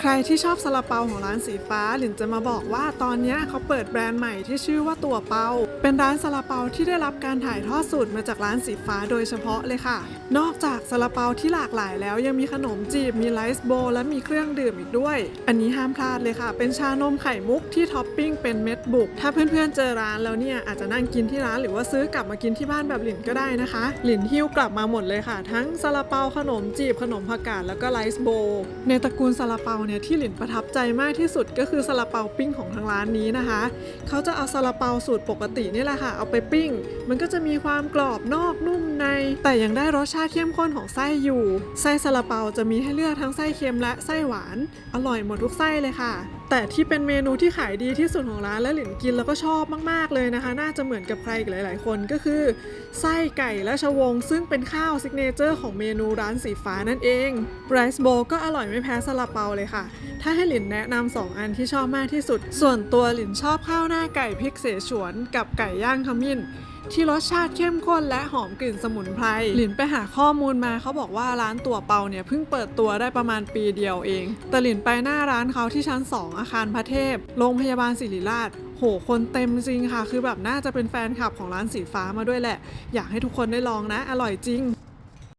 ใครที่ชอบซาลาเปาของร้านสีฟ้าหลินจะมาบอกว่าตอนนี้เขาเปิดแบรนด์ใหม่ที่ชื่อว่าตัวเปา เป็นร้านซาลาเปาที่ได้รับการถ่ายทอดสูตรมาจากร้านสีฟ้าโดยเฉพาะเลยค่ะ นอกจากซาลาเปาที่หลากหลายแล้วยังมีขนมจีบมีไลซ์โบ และมีเครื่องดื่มอีกด้วย อันนี้ห้ามพลาดเลยค่ะ เป็นชานมไข่มุกที่ท็อปปิ้งเป็นเม็ดบุก ถ้าเพื่อนๆเจอร้านแล้วเนี่ยอาจจะนั่งกินที่ร้านหรือว่าซื้อกลับมากินที่บ้านแบบหลินก็ได้นะคะ หลินหิ้วกลับมาหมดเลยค่ะ ทั้งซาลาเปาขนมจีบขนมผักกาดแล้วก็ไลซ์โบ ในตระกูลซาลาเปาเนี่ยที่หลินประทับใจมากที่สุดก็คือซาลาเปาปิ้งของทางร้านนี้นะคะ เขาจะเอาซาลาเปาสูตรปกตินี่แหละค่ะ เอาไปปิ้ง มันก็จะมีความกรอบนอกนุ่มใน แต่ยังได้รสชาติเข้มข้นของไส้อยู่ ไส้ซาลาเปาจะมีให้เลือกทั้งไส้เค็มและไส้หวาน อร่อยหมดทุกไส้เลยค่ะ แต่ที่เป็นเมนูที่ขายดีที่สุดของร้านและหลินกินแล้วก็ชอบมาก ๆเลยนะคะ น่าจะเหมือนกับใครอีกหลาย ๆ คนก็คือไส้ไก่และชะวง ซึ่งเป็นข้าวซิกเนเจอร์ของเมนูร้านสีฟ้านั่นเองไรซ์โบก็อร่อยไม่แพ้ซาลาเปาเลยค่ะ ถ้าให้หลินแนะนำสองอันที่ชอบมากที่สุด ส่วนตัวหลินชอบข้าวหน้าไก่พริกเสฉวนกับไก่ย่างขมิ้น ที่รสชาติเข้มข้นและหอมกลิ่นสมุนไพร หลินไปหาข้อมูลมาเขาบอกว่าร้านตัวเปาเนี่ยเพิ่งเปิดตัวได้ประมาณปีเดียวเอง แต่หลินไปหน้าร้านเขาที่ชั้น 2 อาคารพระเทพ โรงพยาบาลศิริราชโหคนเต็มจริงค่ะ คือแบบน่าจะเป็นแฟนคลับของร้านสีฟ้ามาด้วยแหละ อยากให้ทุกคนได้ลองนะ อร่อยจริง